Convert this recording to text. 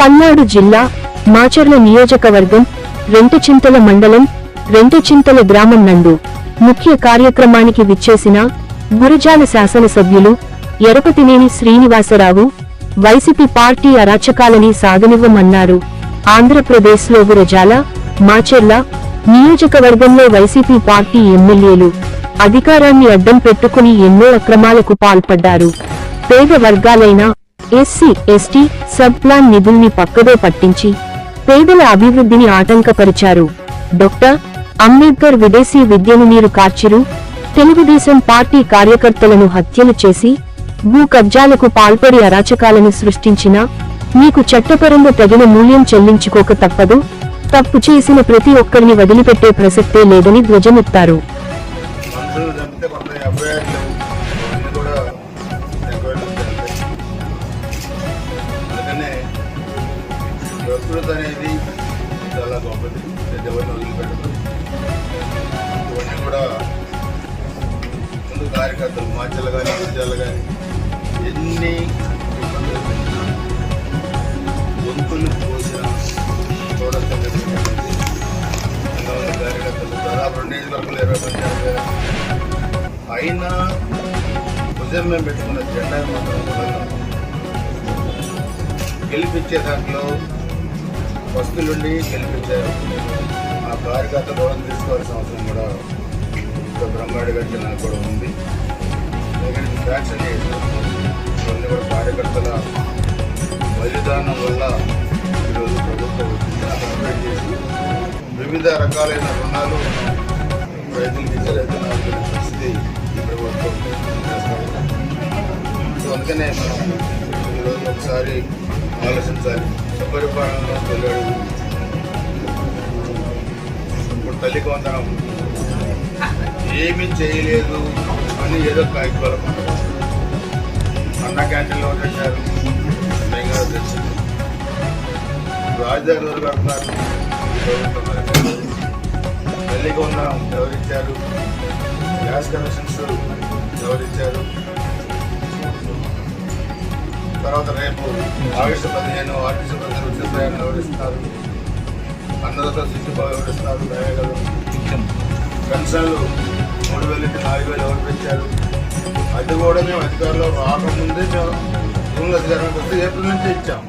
పల్నాడు జిల్లా మాచర్ల నియోజకవర్గం రెంటచింతల మండలం రెంటచింతల గ్రామం నందు ముఖ్య కార్యక్రమానికి విచ్చేసిన గురజాల శాసనసభ్యులు ఎరపతినేని శ్రీనివాసరావు వైసీపీ పార్టీ అరాచకాలని సాగనివ్వమన్నారు. ఆంధ్రప్రదేశ్లో గురజాల మాచర్ల నియోజకవర్గంలో వైసీపీ పార్టీ ఎమ్మెల్యేలు అధికారాన్ని అడ్డం పెట్టుకుని ఎన్నో అక్రమాలకు పాల్పడ్డారు. పేద వర్గాలైన ఎస్సీ ఎస్టీ సబ్ ప్లాన్ నిధుల్ని పక్కదో పట్టించి పేదల అభివృద్ధిని ఆటంకపరిచారు. డాక్టర్ అంబేద్కర్ విదేశీ విద్యను మీరు కార్చిరు తెలుగుదేశం పార్టీ కార్యకర్తలను హత్యలు చేసి భూ కబ్జాలకు పాల్పడి అరాచకాలను సృష్టించిన మీకు చట్టపరంగా తగిన మూల్యం చెల్లించుకోక తప్పదు తప్పు చేసిన ప్రతి ఒక్కరిని వదిలిపెట్టే ప్రసక్తే లేదని ధ్వజమెత్తారు. ప్రకృతి అనేది చాలా గొప్పది ఇది ఎవరిని వదిలిపెట్టదు ఇవన్నీ కూడా ముందు కార్యకర్తలు మాచలు కానీ గురిజాలు కానీ ఎన్ని గొంతులు పోసిన చూడటం కార్యకర్తలు దాదాపు రెండు నియోజకవర్గాలు ఇరవై పంచాయతీ అయినా భుజం మేము పెట్టుకున్న జెండా మాత్రం గెలిపించే దాంట్లో బస్సు నుండి కనిపించారు ఆ కార్యకర్త దూరం తీసుకోవాల్సిన అవసరం కూడా ఇంత బ్రహ్మాడి నాకు కూడా ఉంది. ఎందుకంటే ఫ్యాక్షన్ ఇవన్నీ కూడా కార్యకర్తల బలిదానం వల్ల ఈరోజు ప్రభుత్వం అప్గ్రేడ్ చేసి వివిధ రకాలైన రుణాలు రైతులకు ఇచ్చే రైతులు పరిస్థితి ఈ ప్రభుత్వం చేస్తారు సో అందుకనే మనం ఈరోజు ఒకసారి ఆలోచించాలి. సుపరిపాలనలో వెళ్ళాడు ఇప్పుడు తల్లి వందనం ఏమీ చేయలేదు అని ఏదో కాగితాలు అన్న క్యాంటీన్లో పెట్టారు మెయిన్గా తెలిసింది రాజధాని రోజు కడుతున్నారు తల్లి ప్రభుత్వం ఎవరిచ్చారు? గ్యాస్ కనెక్షన్స్ ఎవరిచ్చారు? తర్వాత రేపు ఆగస్టు పదిహేను ఆర్టీసీ పదిహేను ఉచిత ప్రయాణం ఎవరిస్తున్నారు అన్నదాత శిశుభావం వివరిస్తారు. దయగలరు పెన్షన్లు మూడు వేలు నుంచి నాలుగు వేలు ఎవరు పెంచారు అది కూడా మేము అధికారంలో రాకముందే మేము రూల్ అధికారంలోకి వస్తే ఏప్రిల్ నుంచి ఇచ్చాం.